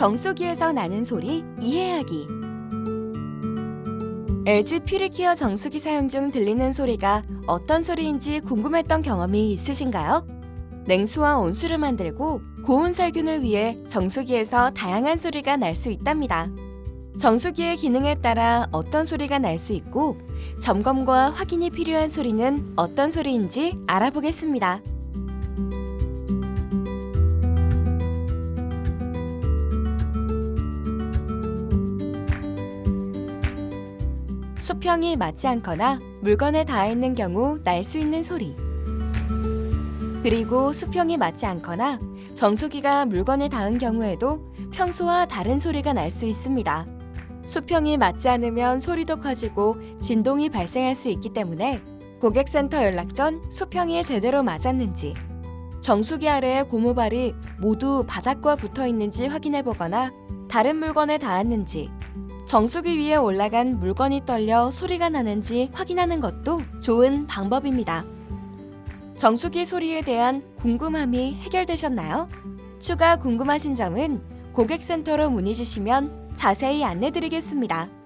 정수기에서 나는 소리 이해하기. LG 퓨리케어 정수기 사용 중 들리는 소리가 어떤 소리인지 궁금했던 경험이 있으신가요? 냉수와 온수를 만들고 고온 살균을 위해 정수기에서 다양한 소리가 날 수 있답니다. 정수기의 기능에 따라 어떤 소리가 날 수 있고 점검과 확인이 필요한 소리는 어떤 소리인지 알아보겠습니다. 수평이 맞지 않거나 물건에 닿아 있는 경우 날 수 있는 소리. 그리고 수평이 맞지 않거나 정수기가 물건에 닿은 경우에도 평소와 다른 소리가 날 수 있습니다. 수평이 맞지 않으면 소리도 커지고 진동이 발생할 수 있기 때문에 고객센터 연락 전 수평이 제대로 맞았는지 정수기 아래의 고무발이 모두 바닥과 붙어 있는지 확인해 보거나 다른 물건에 닿았는지 정수기 위에 올라간 물건이 떨려 소리가 나는지 확인하는 것도 좋은 방법입니다. 정수기 소리에 대한 궁금함이 해결되셨나요? 추가 궁금하신 점은 고객센터로 문의 주시면 자세히 안내 드리겠습니다.